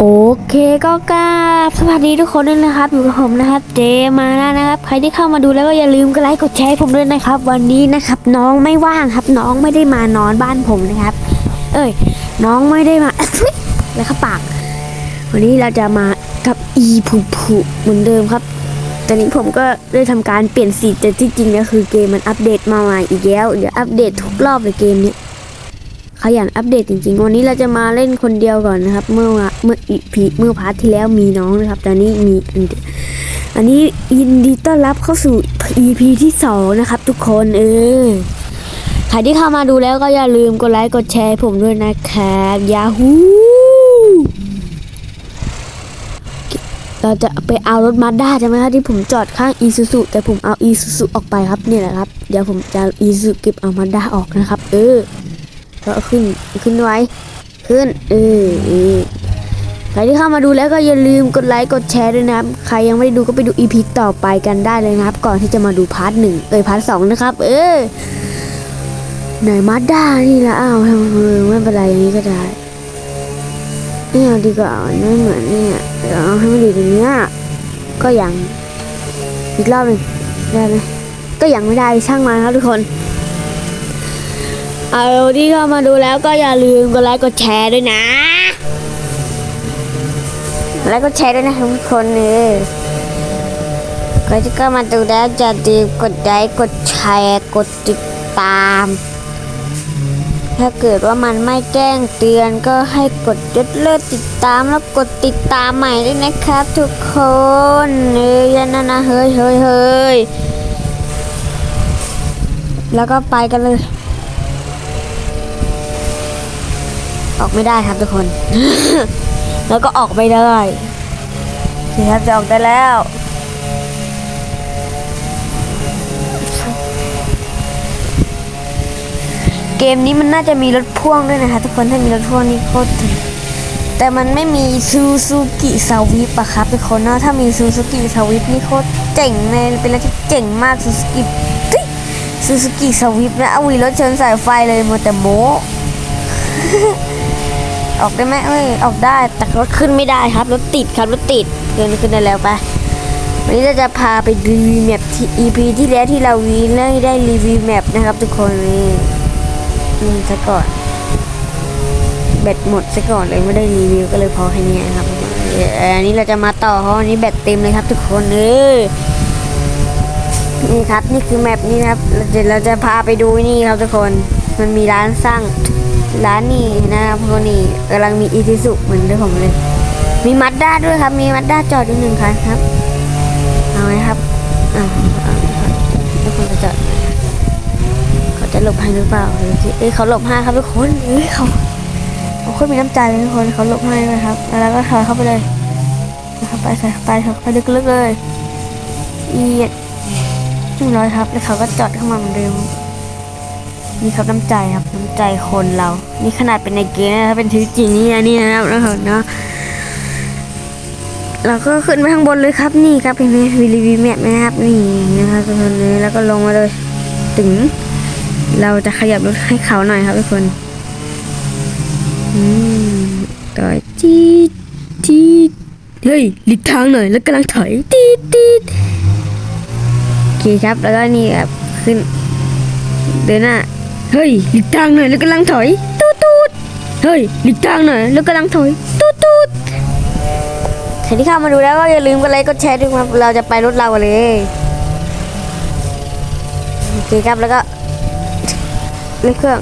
โอเคก็กราสวัสดีทุกคนด้วยนะครับ อยู่กับผมนะครับ เจมาแล้วนะครับ ใครที่เข้ามาดูแล้วก็อย่าลืมกดไลค์กดแชร์ให้ผมด้วยนะครับ วันนี้นะครับ น้องไม่ว่างครับ น้องไม่ได้มานอนบ้านผมนะครับ เอ้ย น้องไม่ได้มาแล้วครับปาก วันนี้เราจะมากับอีผูผูเหมือนเดิมครับตอนนี้ผมก็ได้ทำการเปลี่ยนสีแต่ที่จริงก็คือเกมมันอัปเดตมาใหม่อีกแล้วเดี๋ยวอัปเดตทุกรอบเลยเกมนี้ ขยันอัปเดตจริงๆ วันนี้เราจะมาเล่นคนเดียวก่อนนะครับ เมื่อเมื่ออีพีเมื่อพาร์ทที่แล้วมีน้องนะครับตอนนี้มีอันอันนี้ยินดีต้อนรับเข้าสู่ EP ที่สองนะครับ ทุกคนเออใครที่เข้ามาดูแล้วก็อย่าลืมกดไลค์กดแชร์ผมด้วยนะครับยาฮูเราจะไปเอารถมาด้าใช่ไหมครับที่ผมจอดข้างอีซูซูแต่ผมเอาอีซูซูออกไปครับนี่แหละครับ เดี๋ยวผมจะอีซูเก็บเอามาด้าออกนะครับ เออ ก็ขึ้นขึ้นไว้ ขึ้นเออเออใครที่เข้ามาดูแล้วก็อย่าลืมกดไลค์กดแชร์ด้วยนะครับ ใครยังไม่ได้ดูก็ไปดูอีพีต่อไปกันได้เลยนะครับ ก่อนที่จะมาดูพาร์ทหนึ่งเอ้ยพาร์ทสองนะครับ เออไหนมาด้านี่ละอ้าวทำไมไม่เป็นไรอย่างนี้ก็ได้ไม่เอาดีกว่าไม่เหมือนเนี่ยเดี๋ยวเอาให้มันดีตรงเนี้ยก็ยังอีกรอบหนึ่งได้ไหมก็ยังไม่ได้ช่างมันครับทุกคน เอาที่เข้ามาดูแล้วก็อย่าลืมกดไลค์กดแชร์ด้วยนะ แล้วก็แชร์ด้วยนะทุกคนเลยใครที่เข้ามาดูแล้วจะลืมกดไลค์กดแชร์กดติดตาม ถ้าเกิดว่ามันไม่แจ้งเตือนก็ให้กดยกเลิกติดตามแล้วกดติดตามใหม่ด้วยนะครับ ทุกคนเอ้ยนั่นนะเฮ้ยเฮ้ยเฮ้ยแล้วก็ไปกันเลย ออกไม่ได้ครับทุกคน แล้วก็ออกไม่ได้นี่ครับจะออกได้แล้วเกมนี้มันน่าจะมีรถพ่วงด้วยนะคะทุกคนถ้ามีรถพ่วงนี่โคตรถึงแต่มันไม่มีซูซูกิสวิปอะครับทุกคนเนาะถ้ามีซูซูกิสวิปนี่โคตรเจ๋งเลยเป็นรถที่เจ๋งมากซูซูกิซูซูกิสวิปนะเอาวีรถชิญสายไฟเลยหมัวแต่โม ออกได้ไหมเอ้ยออกได้แต่รถขึ้นไม่ได้ครับรถติดครับรถติดเกินขึ้นได้แล้วไปวันนี้เราจะพาไปรีวิวแมปที่ EP ที่แล้วที่เราวีเรื่องได้รีวิวแมปนะครับ ทุกคนนี่นี่ซะก่อนแบตหมดซะก่อนเลยไม่ได้รีวิวก็เลยพอแค่นี้ครับอันนี้เราจะมาต่อเพราะวันนี้แบตเต็มเลยครับ ทุกคนเออนี่ครับ นี่คือแมปนี้นะครับเดี๋ยวเราจะพาไปดูนี่ครับทุกคน มันมีร้านสร้าง ร้านนี้นะครับพวกนี้กำลังมีอีทิสุเหมือนด้วยผมเลย มีมัดด้าด้วยครับ มีมัดด้าจอดอยู่หนึ่งคันครับ เอาไหมครับเอาเอาทุกคนจะจอดเขาจะหลบให้หรือเปล่าดูสิเอ้ยเขาหลบให้ครับทุกคนเอ้ยเขาเขาคนมีน้ำใจเลยทุกคนเขาหลบให้นะครับ แล้วก็ถอยเข้าไปเลยนะครับไปใส่ไปครับไปลึกๆเลยเอียดหนึ่งร้อยครับ แล้วเขาก็จอดเข้ามาเหมือนเดิม นี่ครับน้ำใจครับน้ำใจคนเรา นี่ขนาดเป็นในเกมนะถ้าเป็นชีวิตจริงนี่นะนี่นะครับนะครับเนาะเราก็ขึ้นไปข้างบนเลยครับนี่ครับเห็นไหมวีรีวีแมปนะครับนี่นะครับทุกคนเลยแล้วก็ลงมาเลยถึง เราจะขยับรถให้เขาหน่อยครับทุกคนอืมต่อยจี๊ดจี๊ดเฮ้ยหลีกทางหน่อยแล้วกำลังถอยตีดตีดโอเคครับแล้วก็นี่ครับขึ้นเดินหน้า เฮ้ยหลีกทางหน่อยแล้วกำลังถอยตูดตูดเฮ้ยหลีกทางหน่อยแล้วกำลังถอยตูดตูดใครที่เข้ามาดูแล้วก็อย่าลืมกดไลค์กดแชร์ด้วยครับเราจะไปรถเราเลยโอเคครับแล้วก็เล่นเครื่อง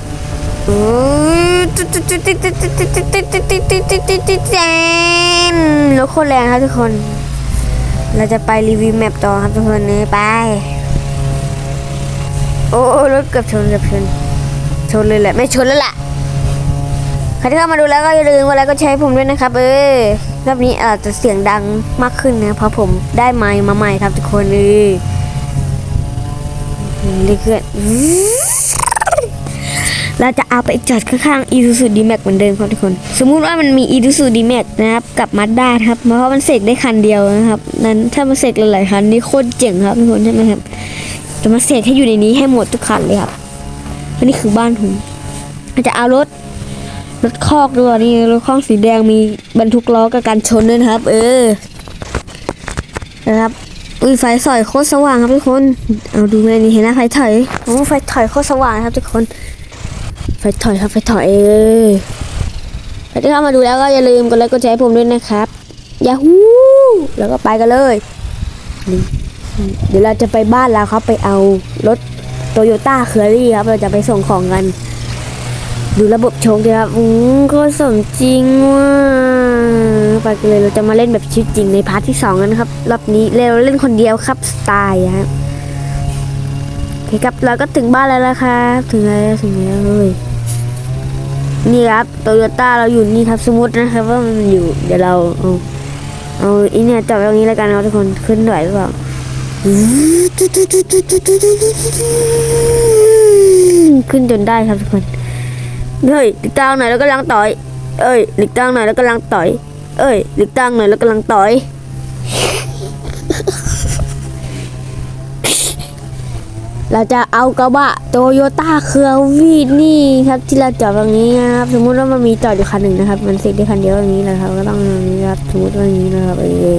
รถโคตรแรงครับทุกคน เราจะไปรีวิวแมปต่อครับทุกคนนี้ไป โอ้รถเกือบชนเกือบชน นเลยแหละ ไม่ชนแล้วล่ะใครที่เข้ามาดูแล้วก็อย่าลืมกดไลค์ก็แชร์ให้ผมด้วยนะครับ เออรอบนี้อาจจะเสียงดังมากขึ้นนะเพราะผมได้ไมค์มาใหม่ครับทุกคนเออเรื่อยๆเราจะเอาไปจอดข้างๆ Isuzu D-Max เหมือนเดิมครับทุกคน สมมุติว่ามันมี Isuzu D-Max นะครับกับ Mazda ครับเพราะว่ามันเสกได้คันเดียวนะครับ นั้นถ้ามันเสกหลายๆคันนี่โคตรเจ๋งครับทุกคนใช่ไหมครับจะมาเสกให้อยู่ในนี้ให้หมดทุกคันเลยครับ อันนี้คือบ้านผมอาจจะเอารถรถคอกด้วยนี่รถคอกสีแดงมีบรรทุกล้อกับการชนด้วยนะครับ เออนะครับอุ้ยไฟสอยโคตรสว่างครับทุกคนเอาดูไหมนี่เห็นนะไฟถอยโอ้ไฟถอยโคตรสว่างครับทุกคนไฟถอยครับไฟถอยเออใครที่เข้ามาดูแล้วก็อย่าลืมกดไลค์กดแชร์ให้ผมด้วยนะครับยาฮูแล้วก็ไปกันเลยเดี๋ยวเราจะไปบ้านแล้วครับไปเอารถ โตโยต้าเคอรี่ครับ เราจะไปส่งของกัน ดูระบบชคดีครับ อืมก็สมจริงว่ะไปกันเลยเราจะมาเล่นแบบชีวิตจริงในพาร์ทที่สองกันนครับ รอบนี้เราเล่นคนเดียวครับสไตล์ครับโอเคครับเราก็ถึงบ้านแล้วนะครับ ถึงแล้วถึงแล้วเลยนี่ครับโตโยต้าเราอยู่นี่ครับสมมตินะครับว่ามันอยู่เดี๋ยวเราเอาเอาอีเนี่ยจอดตรงนี้แล้วกันนะทุกคนขึ้นไหวหรือเปล่า ขึ้นจนได้ครับทุกคน เฮ้ยหลีกตั้งหน่อยแล้วก็ลังต่อย เอ้ยหลีกตั้งหน่อยแล้วก็ลังต่อย เอ้ยหลีกตั้งหน่อยแล้วก็ลังต่อยเราจะเอากระบะโตโยต้าเครือวีดนี่ครับที่เราจอดตรงนี้นะครับสมมุติว่ามันมีจอดอยู่คันหนึ่งนะครับ มันเสร็จได้คันเดียวอย่างนี้นะครับ ก็ต้องอย่างนี้ครับสมมติว่าอย่างนี้นะครับเออ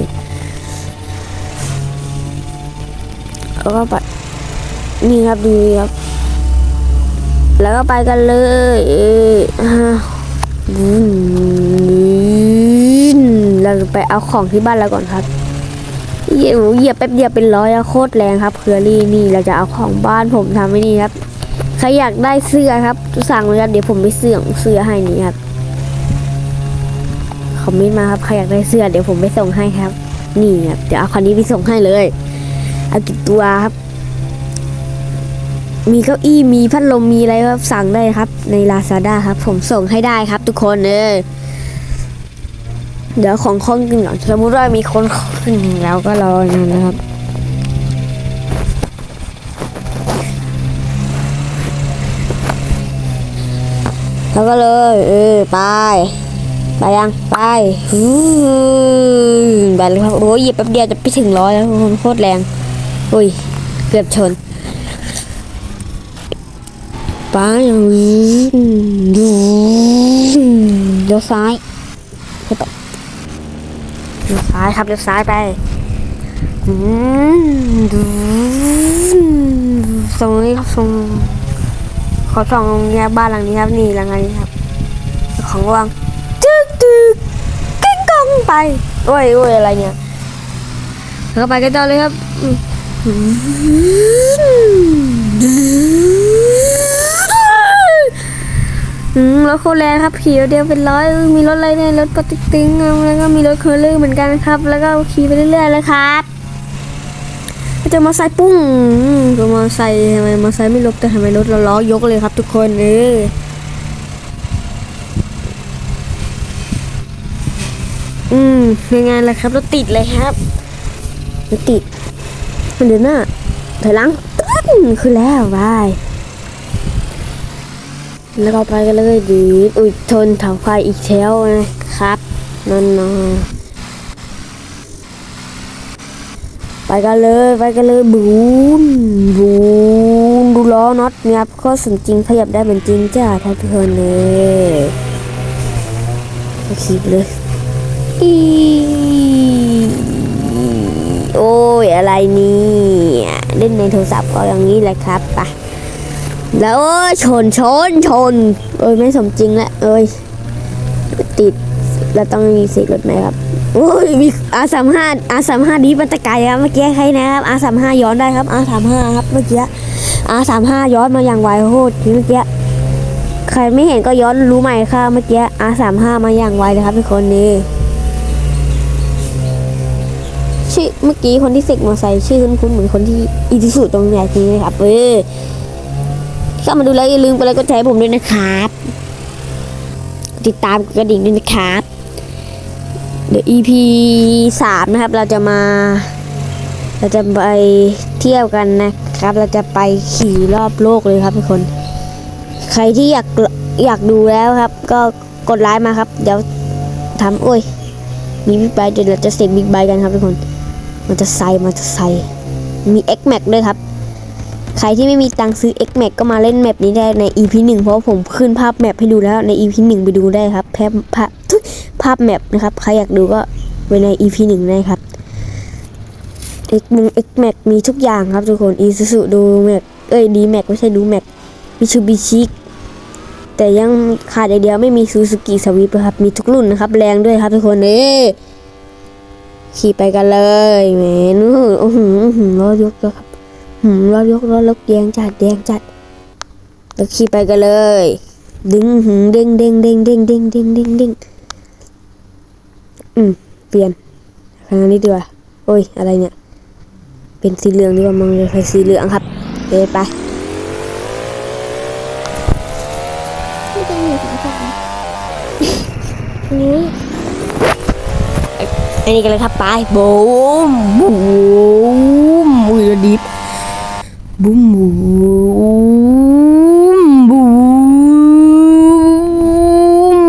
ก็ไปนี่ครับดูครับ แล้วก็ไปกันเลยเอออ่าอืมเราไปเอาของที่บ้านเราก่อนครับเหยียบเหยียบแป๊บเดียวเป็นร้อยโคตรแรงครับเคอรี่นี่เราจะเอาของบ้านผมทำไว้นี่ครับใครอยากได้เสื้อครับสั่งเลยครับเดี๋ยวผมไปเสื่องเสื้อให้นี่ครับคอมเมนต์มาครับใครอยากได้เสื้อเดี๋ยวผมไปส่งให้ครับ นี่ครับเดี๋ยวเอาคันนี้ไปส่งให้เลย เอากี่ตัวครับ มีเก้าอี้มีพัดลมมีอะไรก็สั่งได้ครับ ใน Lazada ครับ ผมส่งให้ได้ครับ ทุกคนเออเดี๋ยวของคนกินก่อนสมมติว่ามีคนขึ้นแล้วก็รออย่างนั้นนะครับแล้วก็เลย เออไปไปยังไปไปเลยครับโอ้ยเหยียบแป๊บเดียวจะไปถึงร้อยแล้วโคตรแรง อุ้ย เกือบชนไปอย่างนี้ดูเลี้ยวซ้ายเข้าไปเลี้ยวซ้ายครับเลี้ยวซ้ายไปดูตรงนี้ครับตรงขอส่องตรงนี้ครับบ้านหลังนี้ครับนี่หลังนี้ครับ ของวางจึ๊กจึ๊กกิ้งกองไปโอ้ยโอ้ยอะไรเนี่ยแล้วก็ไปกันต่อเลยครับอื รถโคตรแรงครับขี่เดียวเป็นร้อยมีรถอะไรเนี่ยรถปติ๊กติ๊งแล้วก็มีรถเคอร์เลอร์เหมือนกันครับ แล้วก็ขี่ไปเรื่อยๆเลยครับก็จะมอไซค์ปุ้งอืมก็มอไซทำไมมอไซค์ไม่ลบแต่ทำไมรถเราล้อยกเลยครับ ทุกคนเอออืมเป็นไงล่ะครับรถติดเลยครับรถติด มันเดินหน้าถอยหลังตึ้งคือแล้วบายแล้วก็ไปกันเลยดีอุ้ยชนเสาไฟอีกแถวนะครับนั่นนะไปกันเลยไปกันเลยบูนบูนดูล้อน็อตเนี่ยครับก็สมจริงขยับได้เหมือนจริงจ้าท่านผู้ชมเลยโอเคไปเลยอีโอะไรนี่ เล่นในโทรศัพท์ก็อย่างนี้แหละครับไปแล้วเอ้ยชนชนชน เอ้ยไม่สมจริงล้วเอ้ยติดแล้วต้องมีสิทธิ์รถไหมครับโอ้ยมีอาสามห้าอาสามห้าดีมันตะไกครับเมื่อกี้ใครนะครับอาสามห้าย้อนได้ครับอาสามห้าครับเมื่อกี้อาสามห้าย้อนมาอย่างไวโคตรเมื่อกี้ใครไม่เห็นก็ย้อนรู้ใหม่ค่ะเมื่อกี้อาสามห้ามาอย่างไวเลยครับทุกคนนี่ ชื่อเมื่อกี้คนที่เสกมอเตอร์ไซค์ชื่อคุ้นๆเหมือนคนที่อีทิสุตรงไหนนี้นะครับเออเข้ามาดูแล้วอย่าลืมกดไลค์กดแชร์ผมด้วยนะครับ ติดตามกระดิ่งด้วยนะครับเดี๋ยว EP สามนะครับเราจะมา เราจะไปเที่ยวกันนะครับ เราจะไปขี่รอบโลกเลยครับทุกคน ใครที่อยากอยากดูแล้วครับ ก็กดไลค์มาครับ เดี๋ยวทำโอ้ยมีบิ๊กไบค์เดี๋ยวเราจะเสกบิ๊กไบค์กันครับทุกคน มันจะใส่มันจะใส่มี X Max ด้วยครับ ใครที่ไม่มีตังซื้อ X Max ก็มาเล่นแมปนี้ได้ใน EP หนึ่งเพราะผมขึ้นภาพแมปให้ดูแล้วใน EP หนึ่งไปดูได้ครับแพภาพทุภาพแมปนะครับ ใครอยากดูก็ไปใน EP หนึ่งได้ครับ X มง X Max มีทุกอย่างครับทุกคน Isuzu ดูแม็กเอ้ยดีแม็กไม่ใช่ดูแม็กมิชูบิชิแต่ยังขาดอย่างเดียวไม่มีซูซูกิสวิปครับ มีทุกรุ่นนะครับ แรงด้วยครับทุกคนเอ้ ขี่ไปกันเลยแหมนู้โอ้โหอื้อหือล้อยกแล้วครับหืมล้อยกล้อยกแดงจัดแดงจัดแล้วขี่ไปกันเลย ดึงหืมเด้งเด้งเด้งเด้งเด้งเด้งเด้งเด้งอืมเปลี่ยนครั้งนี้ดีกว่าโอ้ยอะไรเนี่ย เป็นสีเหลืองดีกว่ามังเลยใส่สีเหลืองครับเดินไปไม่ต้องเหลืองครับนี้ อันนี้กันเลยครับไปบูมบูมอุ้ยระดิบบูมบูมบู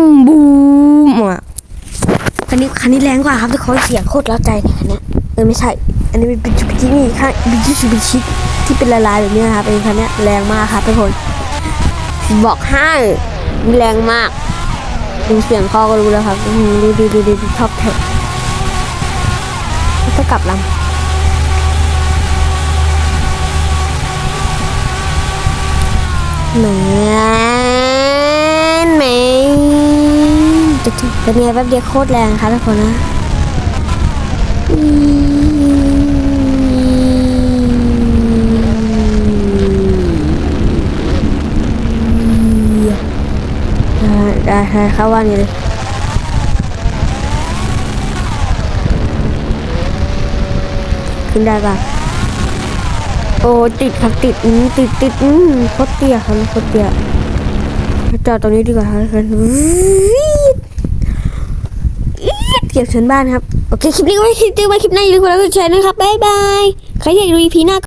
มบูมอะคันนี้คันนี้แรงกว่าครับทุกคนเสียงโคตรเล้าใจเลยคันเนี้ยเออไม่ใช่ อันนี้เป็นจูบิชินี่ข้างบิชิชูบิชิที่เป็นละลายแบบนี้นะครับเป็นคันนี้แรงมากครับทุกคน บอกให้แรงมากดูเสียงคอก็รู้แล้วครับดูดูดูดูดูท็อปแท็ก แล้วก็กลับลำแมนแมนจะถึงเป็นไงแป๊บเดียวโคตรแรงครับทุกคนนะได้ได้ได้เข้าว่านี้เลย ขึ้นได้ป่ะโอ้ติดครับติดอืมติดติดอืมโคตรเตี้ยครับโคตรเตี้ยจอดตรงนี้ดีกว่าครับกันเก็บชั้นบ้านครับ โอเค คลิปนี้ก็ไว้คลิปนี้ไว้คลิปหน้าอย่าลืมกดไลค์กดแชร์นะครับ บ๊ายบาย ใครอยากดู EP หน้า